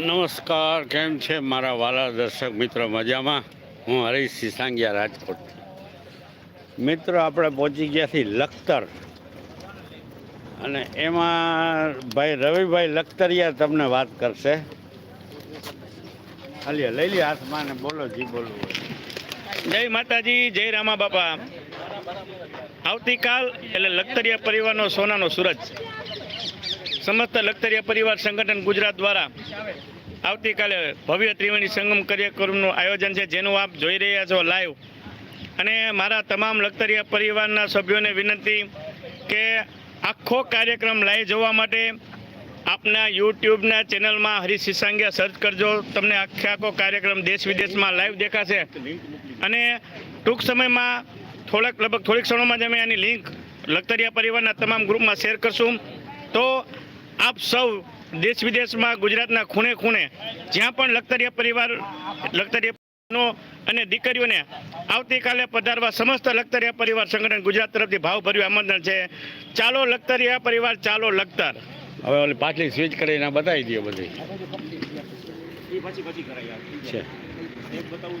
નમસ્કાર, કેમ છે મારા વાલા દર્શક મિત્રો? મજામાં? હું હરીશ સિસાંગિયા, રાજકોટ. મિત્રો, આપણે પહોંચી ગયા છીએ લખતર. અને એમાં ભાઈ રવિભાઈ લખતરિયા તમને વાત કરશે. હાલી લઈ લે હાથમાં ને બોલો, જી બોલવું જય માતાજી, જય રામા બાપા. આવતીકાલ એટલે લખતરિયા પરિવારનો સોનાનો સૂરજ. સમસ્ત લખતરિયા પરિવાર સંગઠન ગુજરાત દ્વારા આવતીકાલે ભવ્ય ત્રિવેણી સંગમ કાર્યક્રમનું આયોજન છે, જેનું આપ જોઈ રહ્યા છો લાઈવ અને મારા તમામ લખતરિયા પરિવારના સભ્યોને વિનંતી કે આખો કાર્યક્રમ લાઈવ જોવા માટે આપના યુટ્યુબના ચેનલમાં હરીશ સિસાંગિયા સર્ચ કરજો. તમને આખે આખો કાર્યક્રમ દેશ વિદેશમાં લાઈવ દેખાશે. અને ટૂંક સમયમાં થોડાક, લગભગ થોડીક ક્ષણોમાં જ અમે આની લિંક લખતરિયા પરિવારના તમામ ગ્રુપમાં શેર કરશું. તો આપ સૌ દેશ વિદેશમાં, ગુજરાતના ખૂણે ખૂણે, જ્યાં પણ લખતરિયા પરિવાર, લખતરિયા અને દીકરીઓને આવતીકાલે પધારવા સમસ્ત લખતરિયા પરિવાર સંગઠન ગુજરાત તરફથી ભાવભર્યું આમંત્રણ છે. ચાલો લખતરિયા પરિવાર, ચાલો લખતર. હવે ઓલી પાછલી સ્વિચ કરીને બતાવી દઈએ બધી. છે. બતાવું